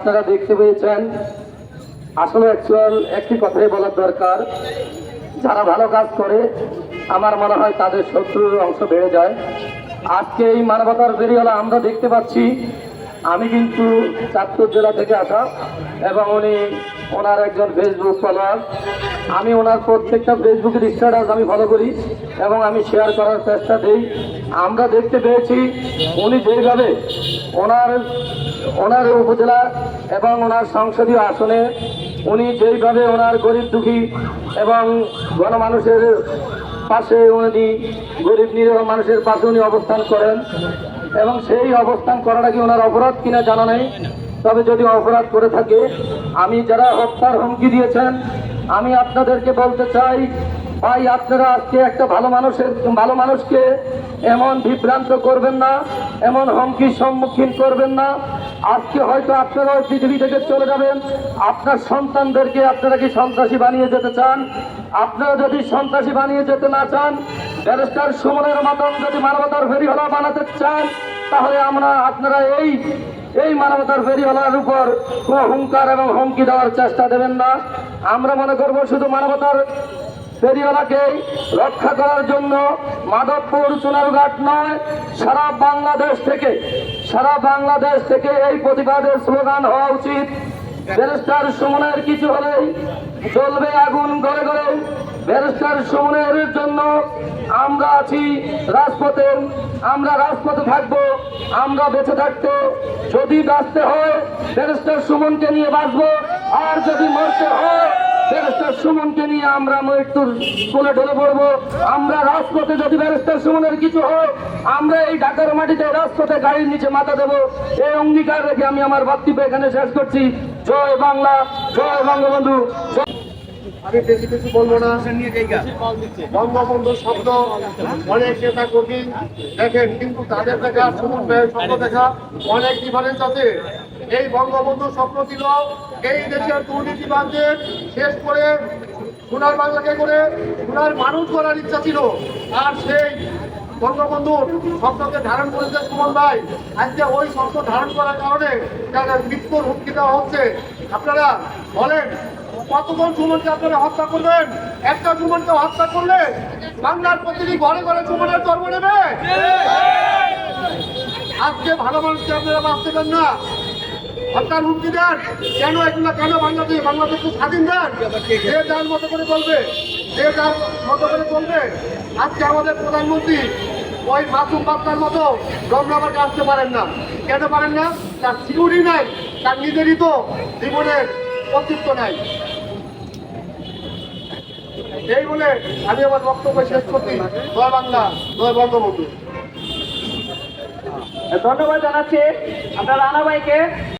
আপনারা দেখতে পেয়েছেন, আসলে অ্যাকচুয়াল একটি কথাই বলার দরকার। যারা ভালো কাজ করে, আমার মনে হয় তাদের শত্রুর অংশ বেড়ে যায়। আজকে এই মানবতার বেরিয়েলা আমরা দেখতে পাচ্ছি। আমি কিন্তু চাঁদপুর জেলা থেকে আসা এবং উনি ওনার একজন ফেসবুক ফলোয়ার আমি ওনার প্রত্যেকটা ফেসবুকের স্ট্যাটাস আমি ফলো করি এবং আমি শেয়ার করার চেষ্টা দিই। আমরা দেখতে পেয়েছি, উনি যেভাবে ওনার ওনার উপজেলা এবং ওনার সংসদীয় আসনে উনি যেইভাবে ওনার গরিব দুঃখী এবং গণমানুষের পাশে উনি গরিব নিরীহ মানুষের পাশে উনি অবস্থান করেন এবং সেই অবস্থান করাটা কি ওনার অপরাধ কিনা জানা নেই। তবে যদি অপরাধ করে থাকে, আমি যারা হত্যার হুমকি দিয়েছেন, আমি আপনাদেরকে বলতে চাই, ভাই, আপনারা আজকে একটা ভালো মানুষের, ভালো মানুষকে এমন বিভ্রান্ত করবেন না, এমন হুমকির সম্মুখীন করবেন না। আজকে হয়তো আপনারা ওই পৃথিবী থেকে চলে যাবেন। আপনার সন্তানদেরকে আপনারা কি সন্ত্রাসী বানিয়ে যেতে চান? আপনারা যদি সন্ত্রাসী বানিয়ে যেতে না চান, ব্যারিস্টার সুমনের মতন যদি মানবতার ফেরিওয়ালা বানাতে চান তাহলে আমরা আপনারা এই এই মানবতার ফেরিওয়ালার উপর কোনো হুঙ্কার এবং হুমকি দেওয়ার চেষ্টা দেবেন না। আমরা মনে করব শুধু মানবতার ফেরিওয়ালাকে রক্ষা করার জন্য মাধবপুর চুনারঘাট নয়, সারা বাংলাদেশ থেকে, সারা বাংলাদেশ থেকে এই প্রতিবাদের স্লোগান হওয়া উচিত। ব্যারিস্টার সুমনের কিছু হলেই জ্বলবে আগুন গড়ে গড়ে ব্যারিস্টার সুমনের জন্য আমরা আছি রাজপথে আমরা রাজপথে থাকব, আমরা বেঁচে থাকতে যদি বাঁচতে হয়, ব্যারিস্টার সুমনকে নিয়ে বাঁচবো। আর যদি মরতে হয়, ব্যারিস্টার সুমনকে নিয়ে আমরা মৃত্যুর কোলে ঢলে পড়ব। আমরা রাজপথে যদি ব্যারিস্টার সুমনের কিছু হয়, আমরা এই ঢাকার মাটিতে রাজপথে গাড়ির নিচে মাথা দেবো। এই অঙ্গীকার রেখে আমি আমার বক্তব্য এখানে শেষ করছি। জয় বাংলা, জয় বঙ্গবন্ধু। আমি বেশি কিছু বলব না। বঙ্গবন্ধুর শব্দ অনেক নেতা কর্মী দেখেন কিন্তু তাদের দেখা সুমন ভাইয়ের স্বপ্ন দেখা অনেক ডিফারেন্স আছে। এই বঙ্গবন্ধুর স্বপ্ন ছিল এই দেশের দুর্নীতিবাদদের শেষ করে সোনার বাংলাকে করে সোনার মানুষ করার ইচ্ছা ছিল। আর সেই বঙ্গবন্ধুর স্বপ্নকে ধারণ করেছে সুমন ভাই। আজকে ওই স্বপ্ন ধারণ করার কারণে তাদের মৃত্যুর হুমকি দেওয়া হচ্ছে। আপনারা বলেন কতজন সুমনকে আপনারা হত্যা করবেন? একটা সুমনকে হত্যা করলে বাংলার প্রতিটি ঘরে ঘরে সুমনের জন্ম নেবে? আজকে ভালো মানুষকে আপনারা বাঁচতে দেন না। হত্যার হুমকি দেন। কেন এগুলো কেন বাংলাদেশ বাংলাদেশকে স্বাধীন দেন? যে যার মতো করে বলবে যে যার মতো করে বলবে আজকে আমাদের প্রধানমন্ত্রী ওই মাসুম বাচ্চার মতো রমনাবারকে আসতে পারেন না। কেন পারেন না? তার সিকিউরিটি নাই, তার নিজেরই তো জীবনের অস্তিত্ব নাই। এই বলে আমি আমার বক্তব্য শেষ করছি। জয় বাংলা, জয় বঙ্গবন্ধু। ধন্যবাদ জানাচ্ছি আপনার রানা ভাইকে।